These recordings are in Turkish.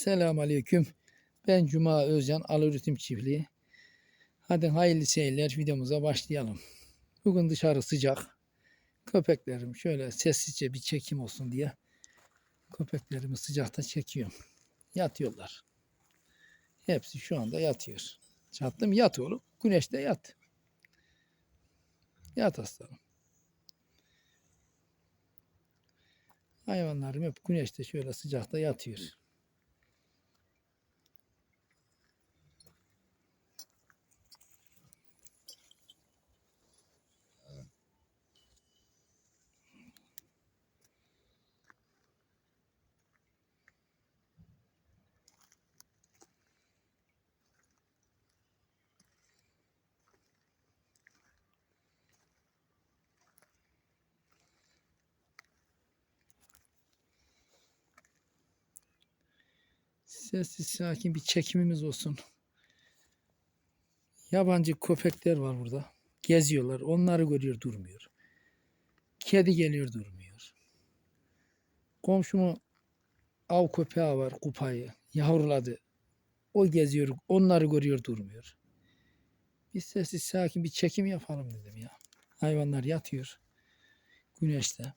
Selamun Aleyküm. Ben Cuma Özcan Al Üretim Çiftliği. Hadi hayırlı seyirler videomuza başlayalım. Bugün dışarı sıcak. Köpeklerim şöyle sessizce bir çekim olsun diye köpeklerimi sıcakta çekiyorum. Yatıyorlar. Hepsi şu anda yatıyor. Çattım yat oğlum. Güneşte yat. Yat aslanım. Hayvanlarım hep güneşte şöyle sıcakta yatıyor. Sessiz sakin bir çekimimiz olsun. Yabancı köpekler var burada. Geziyorlar. Onları görüyor durmuyor. Kedi geliyor durmuyor. Komşumun av köpeği var kupayı. Yavruladı. O geziyor. Onları görüyor durmuyor. Bir sessiz sakin bir çekim yapalım dedim ya. Hayvanlar yatıyor. Güneşte.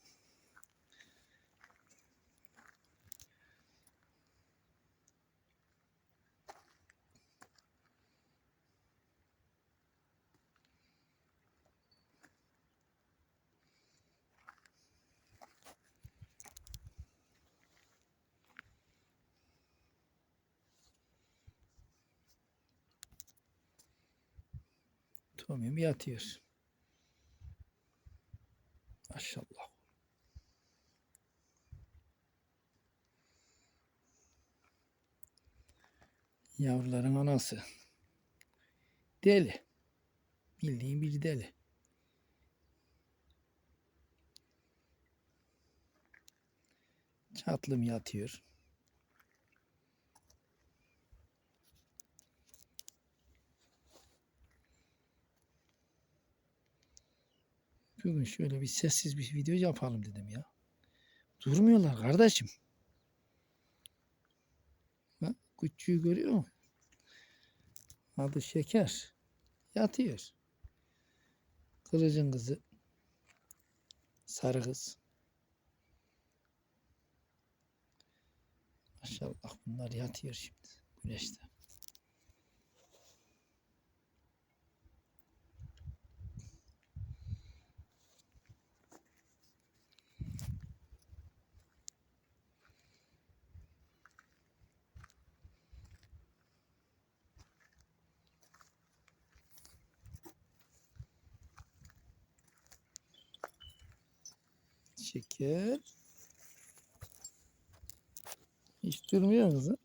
Tomim yatıyor. Maşallah. Yavruların anası. Deli. Bildiğin bir deli. Çatlım yatıyor. Bugün şöyle bir sessiz bir video yapalım dedim ya. Durmuyorlar kardeşim. Bak küçüğü görüyor musun? Adı Şeker. Yatıyor. Kılıcın kızı. Sarı kız. Maşallah bunlar yatıyor şimdi güneşte. Şeker. Hiç durmuyor kızım.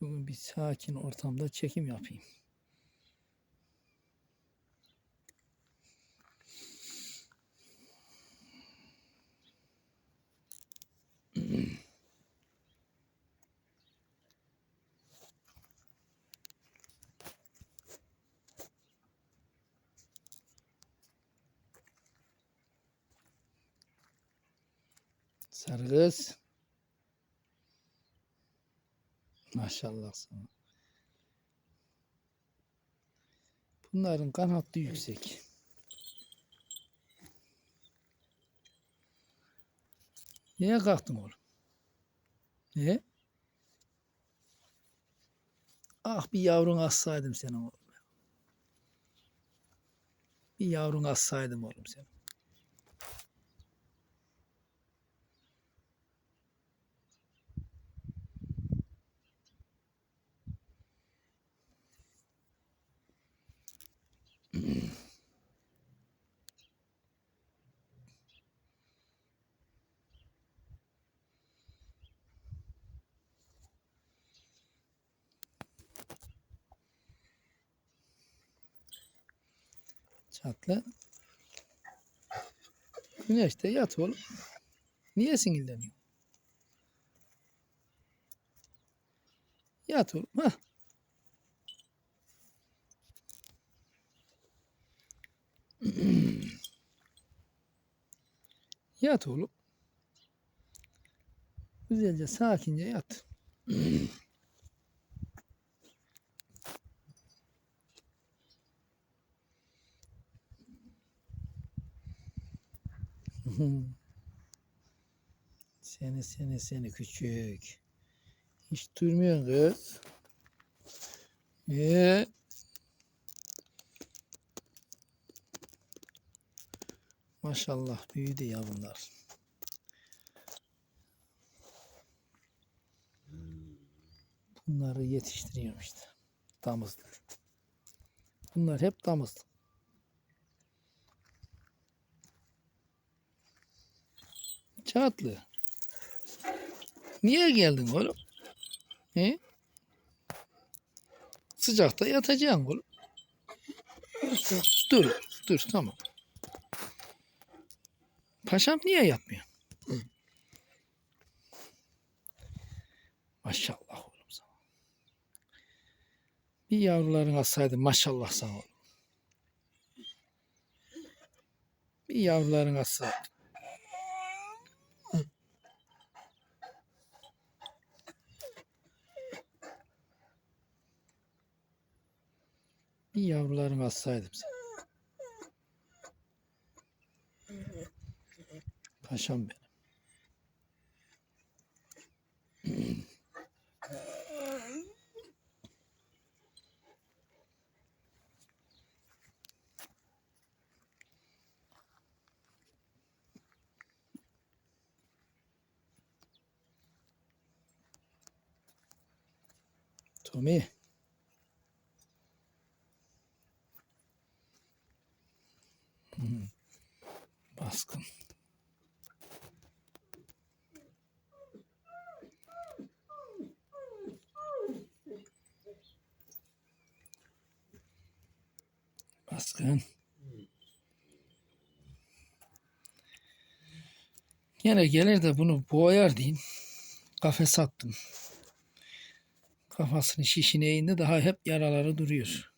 Bugün bir sakin ortamda çekim yapayım. Sarı kız. Maşallah sana. Bunların kanatlı yüksek. Niye kalktın oğlum? Niye? Ah bir yavrun assaydım seni oğlum. Bir yavrun assaydım oğlum seni. Çatla. Güneşte yat oğlum. Niye sinirleniyorsun? Yat oğlum. Hah. Yat oğlum. Güzelce sakince yat. seni seni seni küçük. Hiç durmuyorsun kız. Ee, maşallah büyüdü ya bunlar. Bunları yetiştiriyorum işte. Damızlı. Bunlar hep damızlı. Çatlı. Niye geldin oğlum? He? Sıcakta yatacaksın oğlum. Dur, dur tamam. Paşam niye yatmıyor? Maşallah oğlum sana. Bir yavruların alsaydın maşallah sana oğlum. Bir yavruların alsaydın. Yavruların alsaydım sana. Paşam benim. Tommy. Hı. Baskın. Baskın. Gene gelir de bunu boğar diyeyim. Kafes attım. Kafasını şişine indi daha hep yaraları duruyor.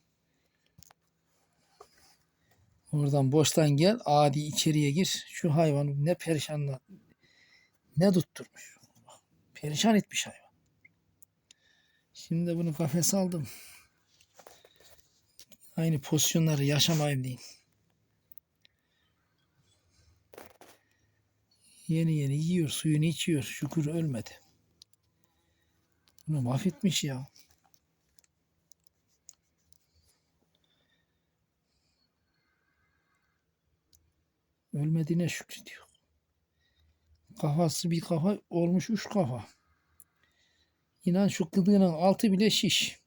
Oradan boştan gel adi içeriye gir. Şu hayvanı ne perişanla ne tutturmuş. Perişan etmiş hayvan. Şimdi bunu kafese aldım. Aynı pozisyonları yaşamayayım diyeyim. Yeni yeni yiyor, suyunu içiyor. Şükür ölmedi. Bunu mahvetmiş ya. Ölmediğine şükrediyor. Kafası bir kafa olmuş üç kafa. İnan şu kıdığının altı bile şiş.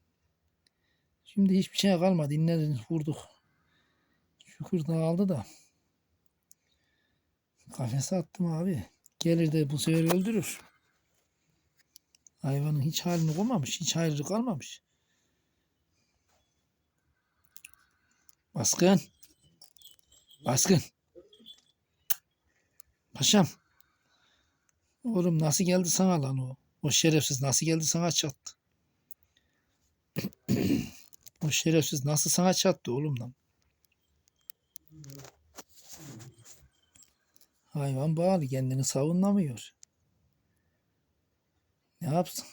Şimdi hiçbir şey kalmadı. İnlediniz vurduk. Şükür dağıldı da. Kafese attım abi. Gelir de bu sefer öldürür. Hayvanın hiç halini koymamış. Hiç hayrı kalmamış. Baskın. Baskın. Paşam. Oğlum nasıl geldi sana lan o? O şerefsiz nasıl geldi sana çattı? o şerefsiz nasıl sana çattı oğlum lan? Hayvan bağlı kendini savunamıyor. Ne yapsın?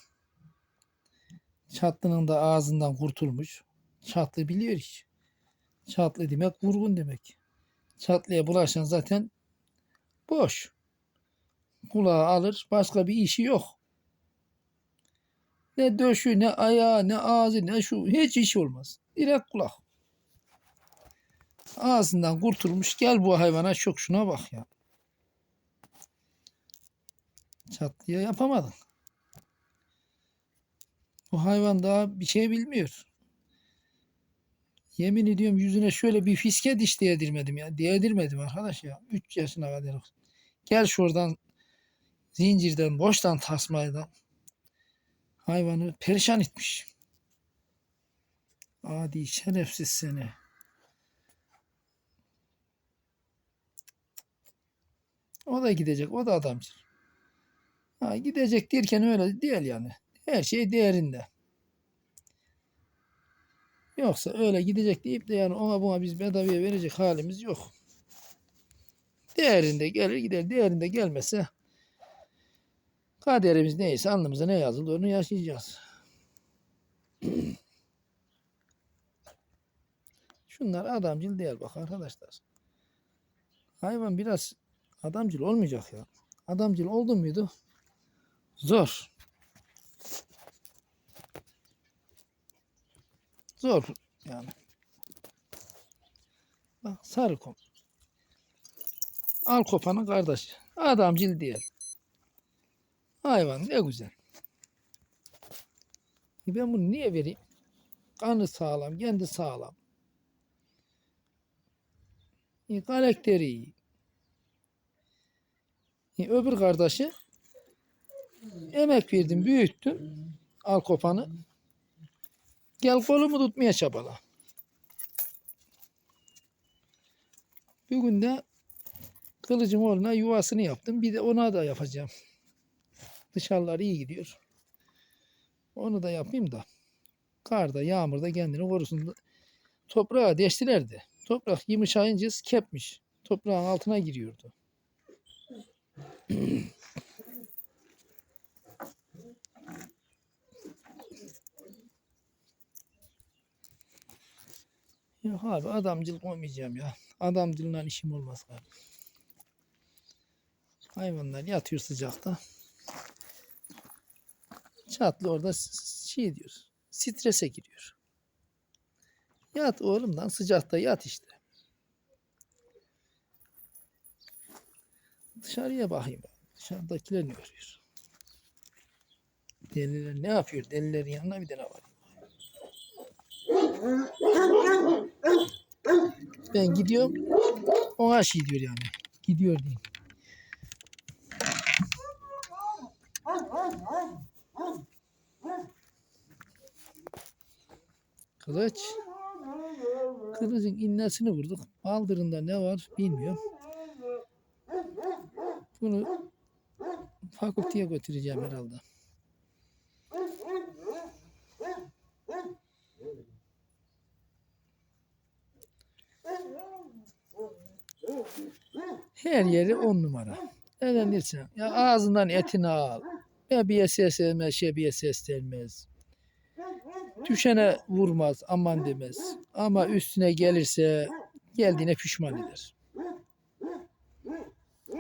Çatlının da ağzından kurtulmuş. Çatlı biliyor ki. Çatlı demek vurgun demek. Çatlıya bulaşan zaten boş. Kulağı alır başka bir işi yok. Ne döşü ne ayağı ne ağzı ne şu hiç iş olmaz. Direkt kulak. Ağzından kurtulmuş gel bu hayvana çok şuna bak ya. Çatlıya yapamadın. Bu hayvan daha bir şey bilmiyor. Yemin ediyorum yüzüne şöyle bir fiske diş değdirmedim ya. Değdirmedim arkadaş ya. 3 yaşına kadar. Gel şuradan zincirden boştan tasmayla hayvanı perişan etmiş. Adi şerefsiz seni. O da gidecek. O da adamcı. Ha, gidecek derken öyle değil yani. Her şey değerinde. Yoksa öyle gidecek deyip de yani ona buna biz bedavaya verecek halimiz yok. Değerinde gelir gider. Değerinde gelmese kaderimiz neyse alnımıza ne yazıldı onu yaşayacağız. Şunlar adamcıl değil bak arkadaşlar. Hayvan biraz adamcıl olmayacak ya. Adamcıl oldu muydu? Zor. Zor yani. Bak sarı kom. Al kopanın kardeşi. Adamcıl değil. Hayvan ne güzel. E Ben bunu niye vereyim? Kanı sağlam, kendi sağlam. E, karakteri iyi. E, öbür kardeşi emek verdim, büyüttüm. Al kopanı. Gel kolumu tutmaya çabala. Bugün de kılıcın oğluna yuvasını yaptım. Bir de ona da yapacağım. Dışarılar iyi gidiyor. Onu da yapayım da. Karda, yağmurda kendini korusun. Toprağa deştilerdi. Toprak yumuşayınca kepmiş. Toprağın altına giriyordu. Yok abi adamcılık olmayacağım ya. Adamcılığından işim olmaz abi. Hayvanlar yatıyor sıcakta. Çatlı orada şey diyor. Strese giriyor. Yat oğlum lan sıcakta yat işte. Dışarıya bakayım. Dışarıdakiler ne örüyor? Deliler ne yapıyor? Delilerin yanına bir tane var. Ben gidiyorum. Ona şey diyor yani. Gidiyor diyeyim. Kılıç. Kılıcın innesini vurduk. Baldırında ne var bilmiyorum. Bunu fakülteye götüreceğim herhalde. Her yeri on numara. Eğlenirsen. Ya ağzından etini al. Bebiye ses vermez, şebiye ses vermez. Düşene vurmaz, aman demez. Ama üstüne gelirse geldiğine pişman eder.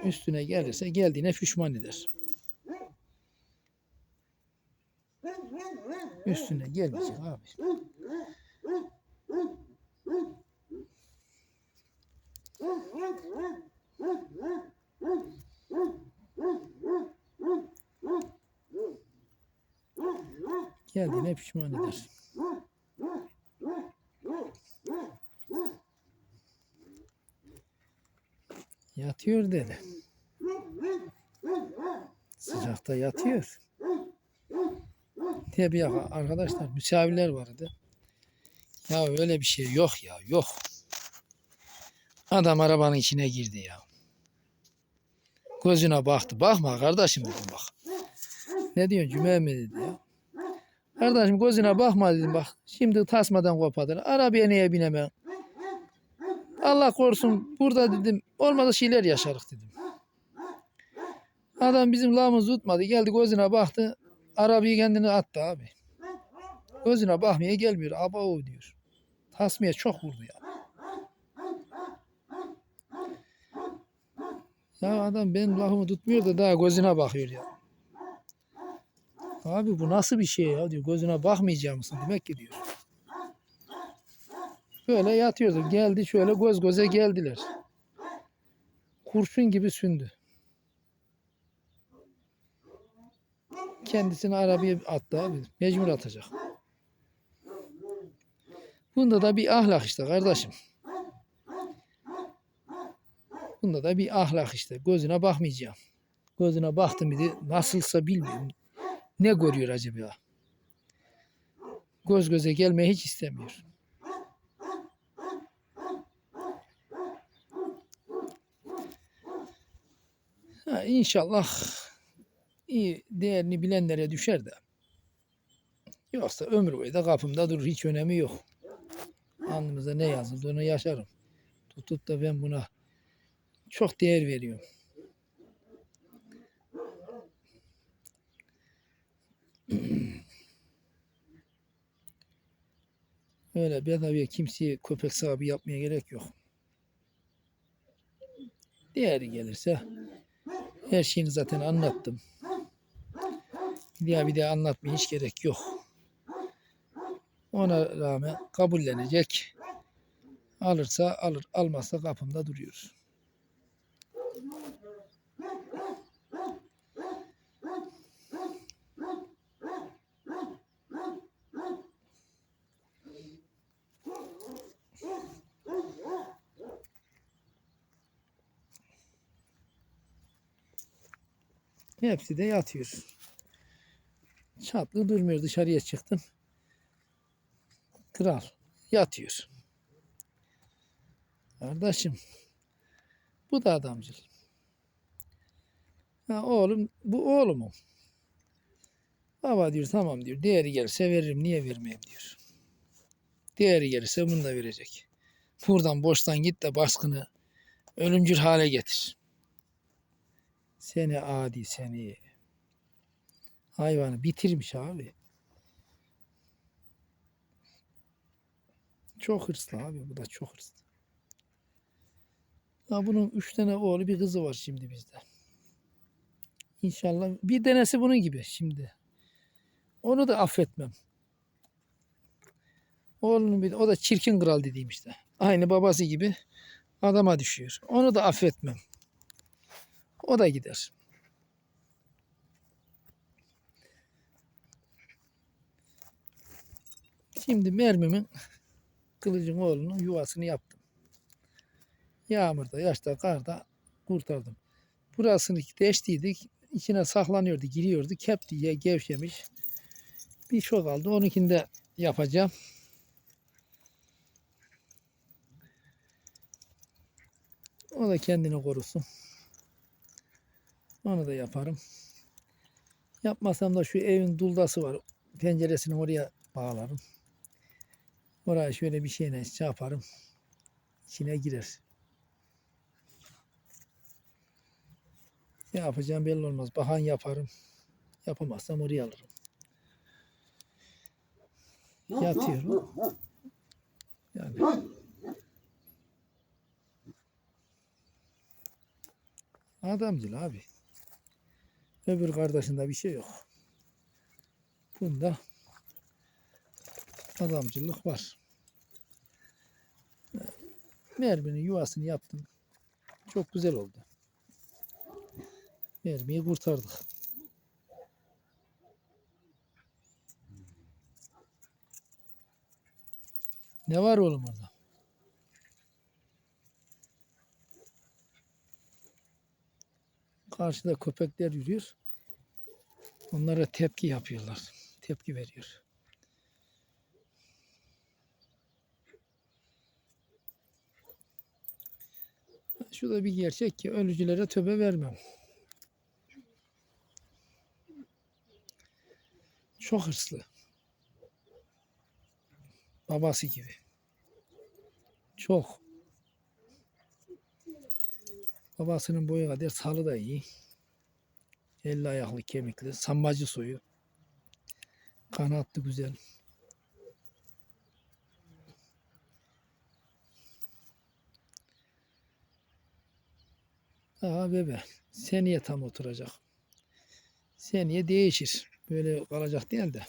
Üstüne gelirse geldiğine pişman eder. Üstüne gelmeyecek abi. Pişman eder. Yatıyor dedi. Sıcakta yatıyor. Tabii ya arkadaşlar misafirler vardı. Ya öyle bir şey yok ya yok. Adam arabanın içine girdi ya. Gözüne baktı. Bakma kardeşim dedim bak. Ne diyorsun Cüme mi dedi. Kardeşim gözüne bakma dedim bak. Şimdi tasmadan kopadın. Arabaya niye binemem? Allah korusun burada dedim. Olmadı şeyler yaşarık dedim. Adam bizim lağımızı tutmadı. Geldi gözüne baktı. Arabayı kendine attı abi. Gözüne bakmaya gelmiyor. Aba o diyor. Tasmaya çok vurdu ya. Ya adam benim lafımı tutmuyor da daha gözüne bakıyor ya. Abi bu nasıl bir şey ya diyor. Gözüne bakmayacak mısın demek ki diyor. Böyle yatıyordu. Geldi şöyle göz göze geldiler. Kurşun gibi sündü. Kendisini arabaya attı abi. Mecbur atacak. Bunda da bir ahlak işte kardeşim. Bunda da bir ahlak işte. Gözüne bakmayacağım. Gözüne baktım bir de nasılsa bilmiyorum. Ne görüyor acaba? Göz göze gelmeyi hiç istemiyor. Ha, inşallah iyi değerini bilenlere düşer de. Yoksa ömür boyu da kapımda durur. Hiç önemi yok. Alnımıza ne yazıldı onu yaşarım. Tutup da ben buna çok değer veriyorum. Öyle bedavaya kimseye köpek sahibi yapmaya gerek yok. Değeri gelirse her şeyini zaten anlattım. Bir daha bir daha anlatmaya hiç gerek yok. Ona rağmen kabullenecek. Alırsa alır, almazsa kapımda duruyor. Hepsi de yatıyor. Çatlı durmuyor. Dışarıya çıktım. Kral yatıyor. Kardeşim bu da adamcıl. Ha, oğlum bu oğlumum. Baba diyor tamam diyor. Değeri gelirse veririm. Niye vermeyeyim diyor. Değeri gelirse bunu da verecek. Buradan boştan git de baskını ölümcül hale getir. Seni adi seni. Hayvanı bitirmiş abi. Çok hırslı abi. Bu da çok hırslı. Ha bunun üç tane oğlu bir kızı var şimdi bizde. İnşallah bir denesi bunun gibi şimdi. Onu da affetmem. Oğlunun bir o da çirkin kral dediğim işte. Aynı babası gibi adama düşüyor. Onu da affetmem. O da gider. Şimdi mermimin kılıcın oğlunun yuvasını yaptım. Yağmurda, yaşta, karda kurtardım. Burasını deştiydik. İçine saklanıyordu, giriyordu. Kep diye gevşemiş. Bir çok aldı. Onunkini de yapacağım. O da kendini korusun. Onu da yaparım. Yapmasam da şu evin duldası var. Penceresini oraya bağlarım. Oraya şöyle bir şeyle şey yaparım. İçine girer. Ne yapacağım belli olmaz. Bahan yaparım. Yapamazsam oraya alırım. Yatıyorum. Yani adamcıl abi. Öbür kardeşinde bir şey yok. Bunda adamcılık var. Merminin yuvasını yaptım. Çok güzel oldu. Mermiyi kurtardık. Ne var oğlum orada? Karşıda köpekler yürüyor. Onlara tepki yapıyorlar. Tepki veriyor. Şu da bir gerçek ki ölücülere töbe vermem. Çok hırslı. Babası gibi. Çok. Babasının boyu kadar salı da iyi. Elli ayaklı kemikli. Sambacı soyu. Kanatlı güzel. Aha bebe. Seneye tam oturacak. Seneye değişir. Böyle kalacak değil de.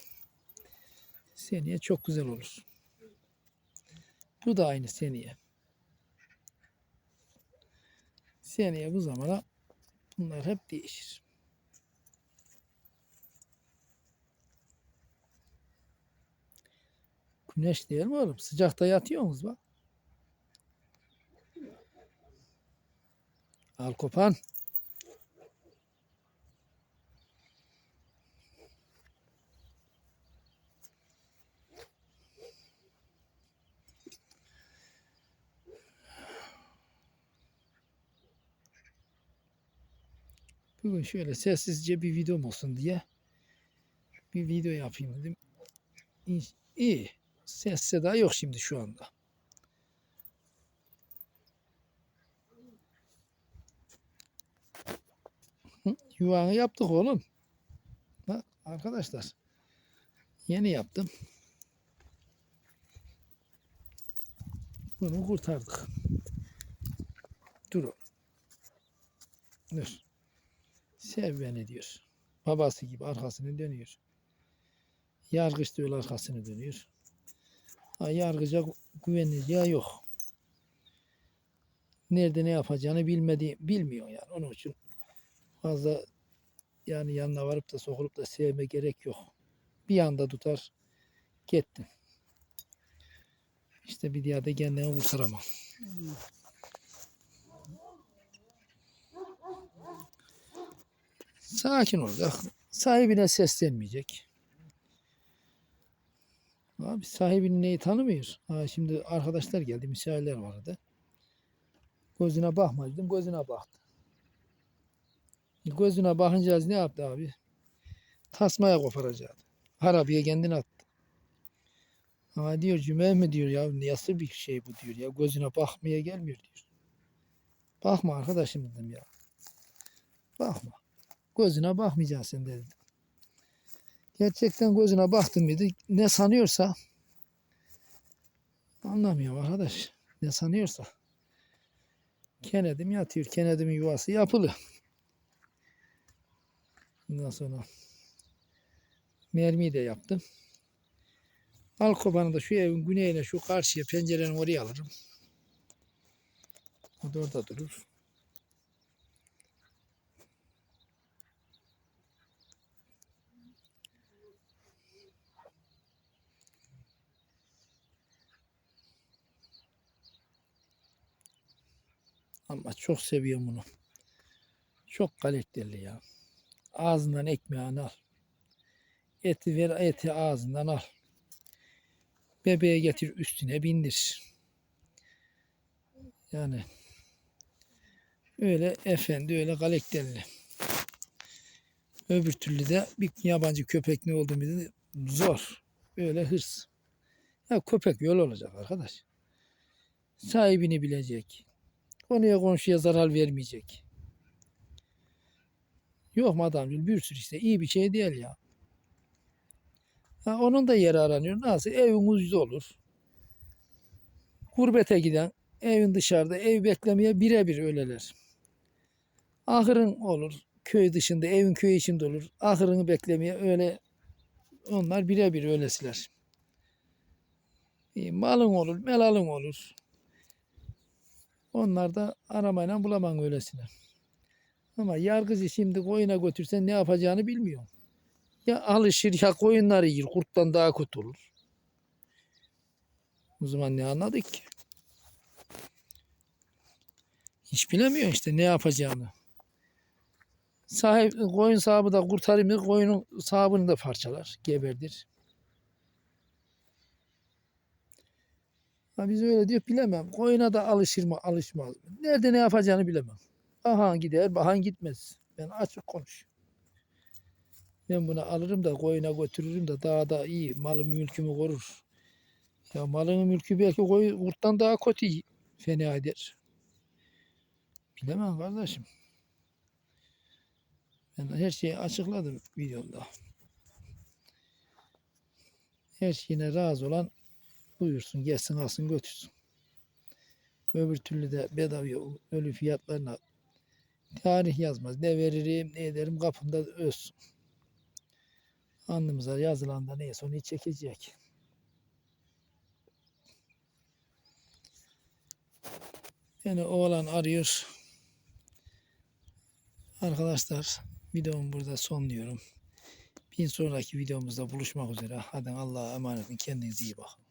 Seneye çok güzel olur. Bu da aynı seneye. Seneye bu zamana bunlar hep değişir. Güneş değil mi oğlum? Sıcakta yatıyorsunuz bak. Al kopan. Bugün şöyle sessizce bir videom olsun diye bir video yapayım dedim. İyi. Ses seda yok şimdi şu anda. Yuvanı yaptık oğlum. Bak arkadaşlar. Yeni yaptım. Bunu kurtardık. Dur. Dur. Sev beni diyor. Babası gibi arkasını dönüyor. Yargıç diyor arkasını dönüyor. Ha, yargıca güveneceği yok. Nerede ne yapacağını bilmediği bilmiyor yani. Onun için fazla yani yanına varıp da sokulup da sevme gerek yok. Bir anda tutar gittin. İşte bir da kendini kurtaramam. Sakin olacak. Sahibine seslenmeyecek. Abi sahibini neyi tanımıyor. Ha, şimdi arkadaşlar geldi, misafirler vardı. Gözüne bakma dedim, gözüne baktı. Gözüne bakınca ne yaptı abi? Tasmaya koparacaktı. Harabeye kendini attı. Ama diyor cüme mi diyor ya nasıl bir şey bu diyor ya gözüne bakmaya gelmiyor diyor. Bakma arkadaşım dedim ya. Bakma. Gözüne bakmayacaksın sen dedim. Gerçekten gözüne baktım mıydı ne sanıyorsa anlamıyorum arkadaş. Ne sanıyorsa. Kenedim yatıyor. Kenedimin yuvası yapılı. Ondan sonra mermiyi de yaptım. Alkobanı da şu evin güneyine şu karşıya pencerenin oraya alırım. O da orada durur. Ama çok seviyorum bunu. Çok kaliteli ya. Ağzından ekmeğini al. Eti ver, eti ağzından al. Bebeğe getir üstüne bindir. Yani öyle efendi öyle kaliteli. Öbür türlü de bir yabancı köpek ne oldu mu zor. Öyle hırs. Ya köpek yol olacak arkadaş. Sahibini bilecek. Konuya komşuya zarar vermeyecek. Yok mu adamcıl bir sürü işte iyi bir şey değil ya. Ha, onun da yeri aranıyor. Nasıl? Evin ucuz olur. Gurbete giden evin dışarıda ev beklemeye birebir öyleler. Ahırın olur. Köy dışında evin köy içinde olur. Ahırını beklemeye öyle onlar birebir öylesiler. E, malın olur, melalın olur. Onlar da aramayla bulamam öylesine. Ama yargıcı şimdi koyuna götürsen ne yapacağını bilmiyor. Ya alışır ya koyunları yer. Kurttan daha kötü olur. O zaman ne anladık ki? Hiç bilemiyor işte ne yapacağını. Sahip, koyun sahibi da kurtarayım diye koyunun sahibini de parçalar, geberdir. Ha biz öyle diyor bilemem. Koyuna da alışır mı alışmaz mı? Nerede ne yapacağını bilemem. Aha gider, aha gitmez. Ben açık konuş. Ben bunu alırım da koyuna götürürüm de daha da iyi. Malımı mülkümü korur. Ya malını mülkü belki koy, kurttan daha kötü fena eder. Bilemem kardeşim. Ben her şeyi açıkladım videomda. Her şeyine razı olan buyursun gelsin alsın götürsün. Öbür türlü de bedava ölü fiyatlarına tarih yazmaz. Ne veririm ne ederim kapımda ölsün. Alnımıza yazılan da neyse onu çekecek. Yani oğlan arıyor. Arkadaşlar videomu burada sonluyorum. Bir sonraki videomuzda buluşmak üzere. Hadi Allah'a emanet olun. Kendinize iyi bakın.